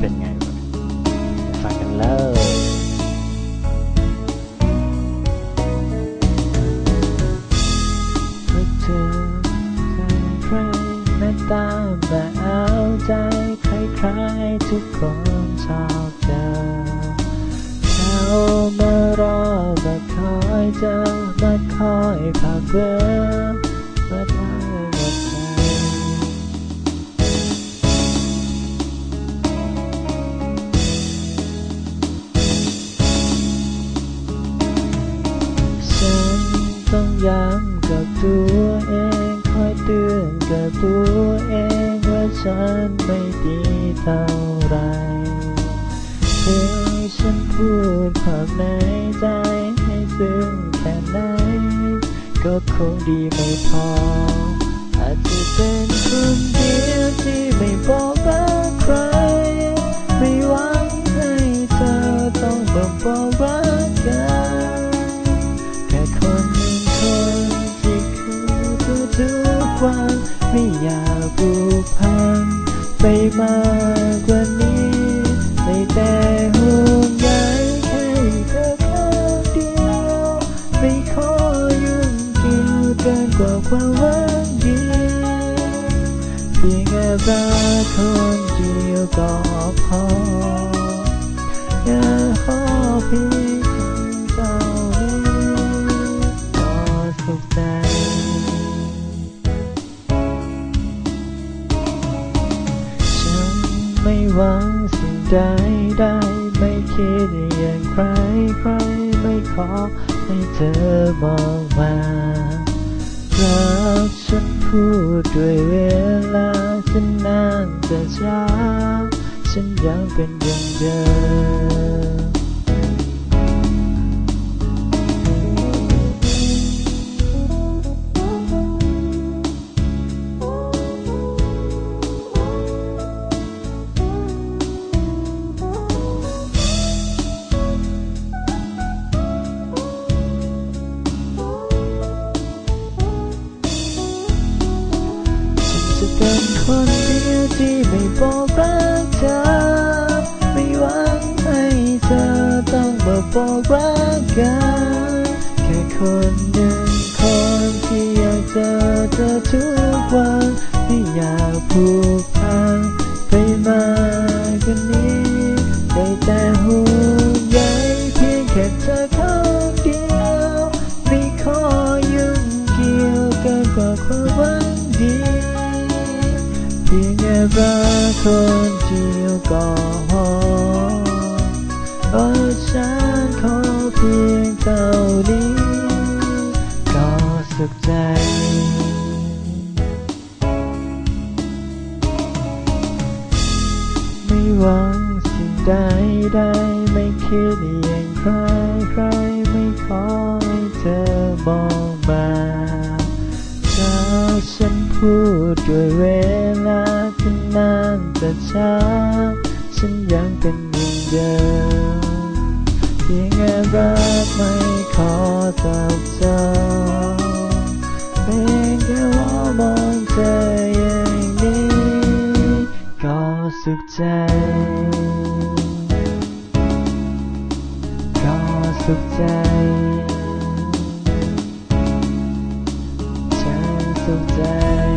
เป็นไงวะฟังกันเลยถึงใครหน้าตาแบบเอาใจใครๆทุกคนชอบเจอเขามารอมาคอยเจอมาคอยพักเบอร์มา ย้ำกับตัวเองคอยเตือนกับตัวเองว่าฉันไม่ดีเท่าไรให้ฉันพูดความในใจให้ซึ้งแค่ไหนก็คงดีไม่พออาจจะเป็นคนเดียวที่ไม่บอก ทุกวันไม่อยากผูกพันไปมากกว่านี้ไม่แต่ห่วงใยแค่เธอข้างเดียวไม่ขอยุ่งเกี่ยวเกินกว่าความหวังดีเพียงแค่รักคนเดียวก็พออย่าขอเพียงเหวังสิ่งใดได้ไม่คิดอย่างใครใครไม่ขอให้เธอมองมารักฉันพูดด้วยเวลาฉันนานแต่ช้าฉันยังเป็นอย่างเดิม กันแค่คนหนึ่งคนที่อยากเจอเธอทุกวันที่อยากผูกพันไปมากกว่านี้ได้แต่ห่วงใยเพียงแค่เธอคนเดียวไม่ขอยุ่งเกี่ยวเกินกว่าความหวังดีเพียงแค่รักคนเดียวก็ุขใจ ไม่หวังสิ่งใดได้ไม่คิดอย่างใครใครไม่ขอให้เธอมองมาถ้าฉันพูดด้วยเวลาที่นานแต่ช้าฉันยังเป็นอย่างเดิมเพียงแค่รักไม่ขอสับเพีย งแค่ว่ามองเธออย่างนี้ก็สุขใจก็สุขใจฉันสุขใจ